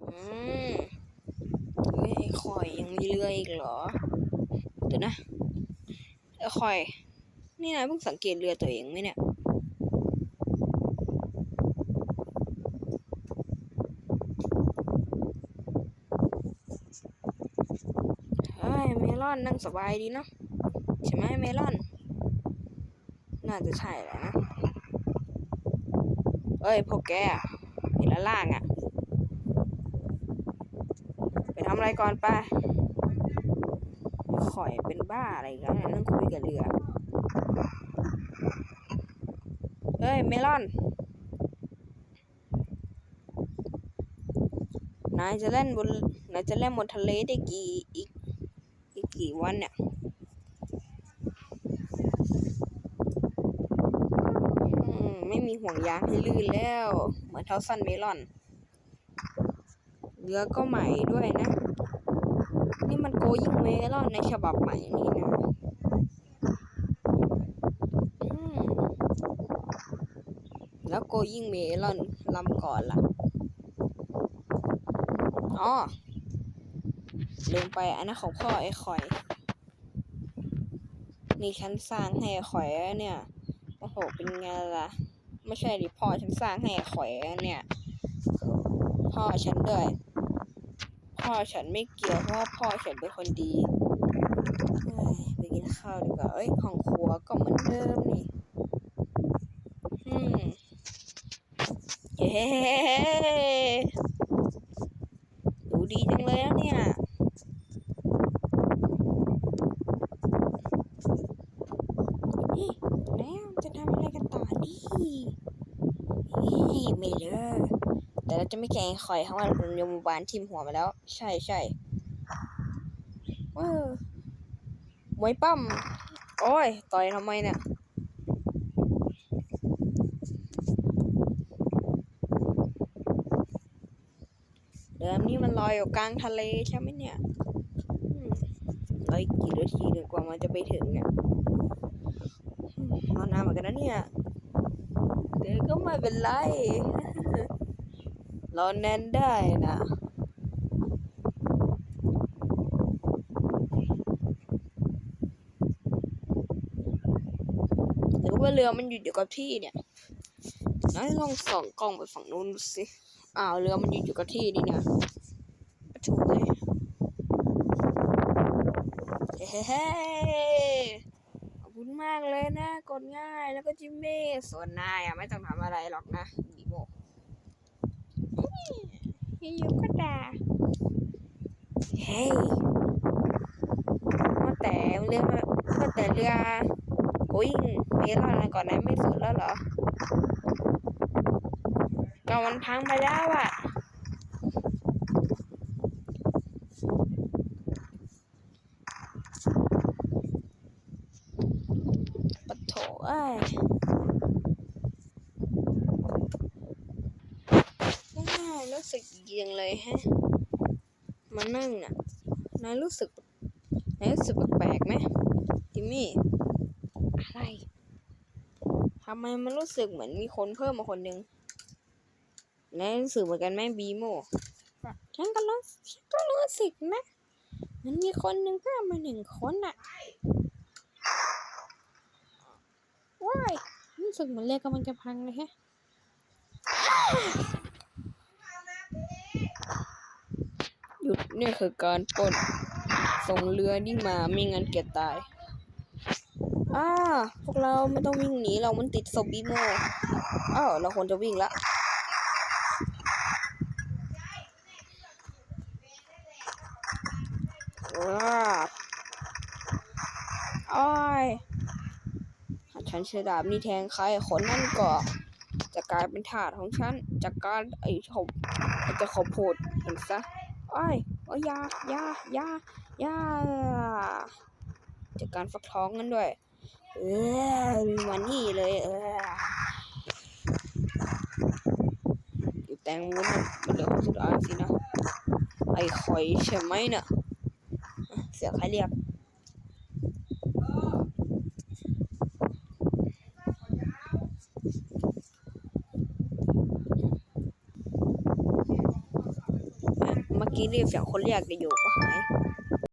อืมเฮ้ยไอ้คอยยังมีเรืออีกเหรอเดี๋ยวนะไอ้คอย นี่นายเพิ่งสังเกตเรือตัวเองไหมเนี่ยเฮ้ยเมลอนนั่งสบายดีเนาะใช่ไหมเมลอน น่าจะใช่แหละนะเอ้ยพวกแกอะเห็นละล่างอะไปทำอะไรก่อนไปข่อยเป็นบ้าอะไรกันนั่งคุยกับเรือ เฮ้ย เมลอน นายจะเล่นบน นายจะเล่นบนทะเลได้กี่อีกอีกกี่วันเนี่ยไม่มีห่วงยางให้ลื่นแล้ว เหมือนเท้าสั้นเมลอน เรือก็ใหม่ด้วยนะ นี่มันโกยิ่งเมลอนในฉบับใหม่นี่นะแล้วโกยิ่งเมลอนลำก่อนล่ะอ๋อลืมไปอันนั้นของพ่อไอ้ข่อย นี่ฉันสร้างให้ไอ้ข่อยเนี่ย โอ้โห เป็นไงล่ะ ไม่ใช่ดิพ่อฉันสร้างให้ไอ้ข่อยเนี่ย พ่อฉันด้วย พ่อฉันไม่เกี่ยวเพราะว่าพ่อฉันเป็นคนดีไปกินข้าวดีกว่าเอ้ยของครัวก็เหมือนเดิมนี่อืมเย้ดูดีจังเลยนะเนี่ย เฮ้ยแล้วจะทำอะไรกันต่อดีเฮ้ยไม่เลยแต่ เราจะไม่แกล้งคอยเพราะว่าโรงเรียนบาลทิมหัวมาแล้ว ใช่ใช่เออมวยปั้มโอ้ย ต่อยทำไมเนี่ยเรือลำนี้มันลอยอยู่กลางทะเลใช่ไหมเนี่ยอีกกี่นาทีหนึ่งกว่ามันจะไปถึงเนี่ยอืมรอนานเหมือนกันนะเนี่ยแต่ก็ไม่เป็นไร เรอแน่นได้นะหรือว่าเรือมันหยุดอยู่กับที่เนี่ยน้อยลองส่องกล้องไปฝั่งนู้นดูสิอ้าวเรือมันหยุดอยู่กับที่นี่เนี่ยถูกเลยเฮ้เฮ้ขอบคุณมากเลยนะ กดง่ายแล้วก็จิมมี่ส่วนนายอะไม่ต้องทำอะไรหรอกนะดีโม อยู่ก็ด่าเฮ้ยว่าแต่เรือว่าแต่เรือโอ้ยเมลอนอะไรก่อนนะไม่สุดแล้วเหรอก็มันพังไปแล้วอะปะโถเอ้ยน่า รู้สึกดีจังเลยฮะ มานั่งน่ะ นายรู้สึก นายรู้สึกแปลกๆไหมจิมมี่ อะไร ทำไมมันรู้สึกเหมือนมีคนเพิ่มมาคนหนึ่งนายรู้สึกเหมือนกันไหมบีโม ฉันก็รู้ฉันก็รู้สึกนะ มันมีคนหนึ่งเพิ่มมาหนึ่งคนอะว้ายรู้สึกเหมือนเรือกำลังจะพังเลยแฮะ หยุดเนี่คือการปล้นส่งเรือนี่มาไม่งั้นแกตายอ่าพวกเราไม่ต้องวิ่งหนีเรามันติดศพบีโมอ้าวเราควรจะวิ่งละว้าอ้อยฉันใช้ดาบนี่แทงใครคนนั่นก็จะกลายเป็นถาดของฉันจากการไอ้ขบไอ้จะขบโพดเห็นซะอ้อยโอ้ยยา ยา ยา ยาจากการฟักท้องนั้นด้วย เออมันนี่เลย เอออยู่แตงโมนั่นมันเหลือคนสุดท้ายสินะ ไอ้คอยใช่ไหมเนะ่ะเสียใครเรียก มื่อกี้เรียกเสียงคนเรียกอยู่ก็หาย